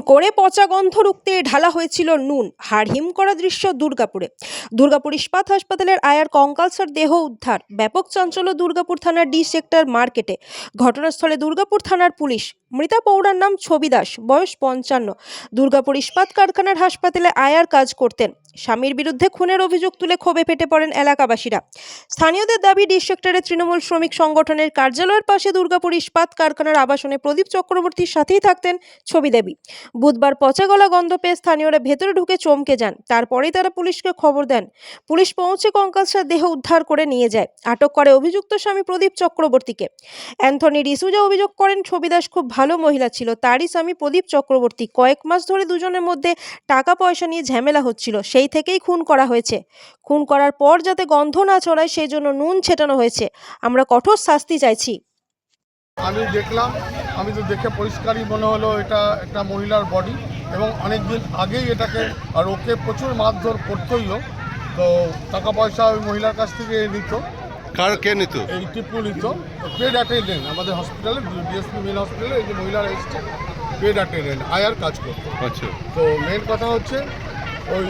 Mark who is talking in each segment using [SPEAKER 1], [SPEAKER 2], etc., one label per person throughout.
[SPEAKER 1] করে পচা গন্ধ রুখতে ঢালা হয়েছিল নুন। হাড়হিম করা দৃশ্য দুর্গাপুরে। দুর্গাপুর ইস্পাত হাসপাতালের আয়ার কঙ্কালসার দেহ উদ্ধার। ব্যাপক চাঞ্চল্য দুর্গাপুর থানার ডি সেক্টর মার্কেটে। ঘটনাস্থলে দুর্গাপুর থানার পুলিশ মৃতা পৌরার নাম ছবি দাস বয়স পঞ্চান্ন। দুর্গাপুর ইস্পাত কারখানার হাসপাতালে আয়ার কাজ করতেন। স্বামীর বিরুদ্ধে খুনের অভিযোগ তুলে ক্ষোভে ফেটে পড়েন এলাকাবাসীরা। স্থানীয়দের দাবি ডি সেক্টরের তৃণমূল শ্রমিক সংগঠনের কার্যালয়ের পাশে দুর্গাপুর ইস্পাত কারখানার আবাসনে প্রদীপ চক্রবর্তীর সাথেই থাকতেন ছবি দেবী বুধবার পচা গলা গন্ধ পেয়ে স্থানীয়রা ভেতরে ঢুকে চমকে যান। তারপরেই তারা পুলিশকে খবর দেন। পুলিশ পৌঁছে কঙ্কালসার দেহ উদ্ধার করে নিয়ে যায়। আটক করে অভিযুক্ত স্বামী প্রদীপ চক্রবর্তীকে। অ্যান্থনি ডিসুজা অভিযোগ করেন, ছবিদাস খুব ভালো মহিলা ছিল, তারই স্বামী প্রদীপ চক্রবর্তী। কয়েক মাস ধরে দুজনের মধ্যে টাকা পয়সা নিয়ে ঝামেলা হচ্ছিল, সেই থেকেই খুন করা হয়েছে। খুন করার পর যাতে গন্ধ না ছড়ায়, সেই জন্য নুন ছেটানো হয়েছে। আমরা কঠোর শাস্তি চাইছি।
[SPEAKER 2] আমি দেখলাম, আমি তো দেখে পরিষ্কারই মনে হলো এটা একটা মহিলার বডি এবং অনেক দিন আগেই এটাকে, আর ওকে প্রচুর মারধর করতইও তো টাকা পয়সা ওই মহিলার কাছ থেকে নিত।
[SPEAKER 3] কার কে নিত?
[SPEAKER 2] এই টিপু নিত পেড অ্যাটেন্ডেন্ট আমাদের হসপিটালে ডিএসপি মেন হসপিটালে এই যে মহিলারা এসছে পেড অ্যাটেন্ডেন্ট আয়ার কাজ করতো।
[SPEAKER 3] আচ্ছা।
[SPEAKER 2] তো মেন কথা হচ্ছে ওই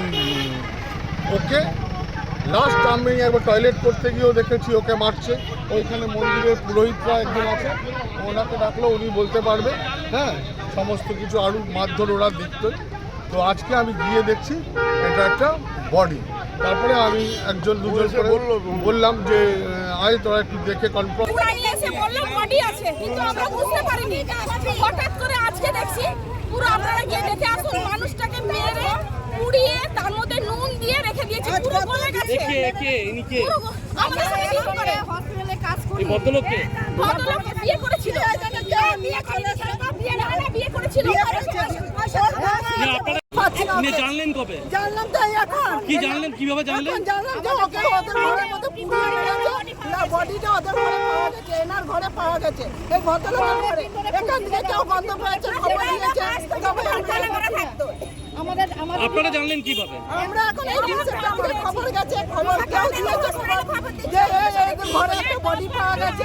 [SPEAKER 2] ওকে লাস্ট আমি একবার টয়লেট করতে গিয়েও দেখেছি ওকে মারছে। ওইখানে মন্দিরের পুরোহিতরা একজন আছে ওনাকে ডাকলো উনি বলতে পারবে হ্যাঁ সমস্ত কিছু আরও মারধর ওরা দেখতই তো আজকে আমি গিয়ে দেখছি এটা একটা বডি তারপরে আমি একজন দুজন করে বললাম যে আয় তোরা একটু দেখে কনফার্ম
[SPEAKER 4] পুরাই এসে বলল বডি আছে কিন্তু আমরা বুঝতে পারিনি। হঠাৎ করে আজকে দেখছি পুরো আপনারা গিয়ে দেখে আসুন মানুষটাকে মেরে পুড়িয়ে তার মধ্যে নুন দিয়ে রেখে দিয়েছে পুরো গলে গেছে।
[SPEAKER 5] কে কে ইনি কে?
[SPEAKER 4] করে হসপিটালে কাজ করি।
[SPEAKER 5] ভদ্রলোককে?
[SPEAKER 4] বিয়ে করেছিল? বিয়ে করেছিল। বিয়ে করেছিল
[SPEAKER 5] না, জানলেন কবে?
[SPEAKER 6] জানলাম তো এখন।
[SPEAKER 5] কি জানলেন? কীভাবে জানলেন?
[SPEAKER 6] জানলাম যে ওকে ওদের ঘরের মধ্যে পুড়িয়ে রেখেছে না বডিটা ওদের ঘরে পাওয়া গেছে এনার ঘরে পাওয়া গেছে। এই ভদ্রলোকের ঘরে। এখান থেকে কেউ গন্ধ পেয়েছে খবর দিয়েছে। তবে আমরা-
[SPEAKER 4] আমাদের আমাদের
[SPEAKER 5] আপনারা জানলেন কীভাবে?
[SPEAKER 6] আমরা এখন এই রিসেপ্টর থেকে খবর গেছে খবর কেউ দিয়েছে। খবর যে এই ঘরে একটা বডি পাওয়া গেছে।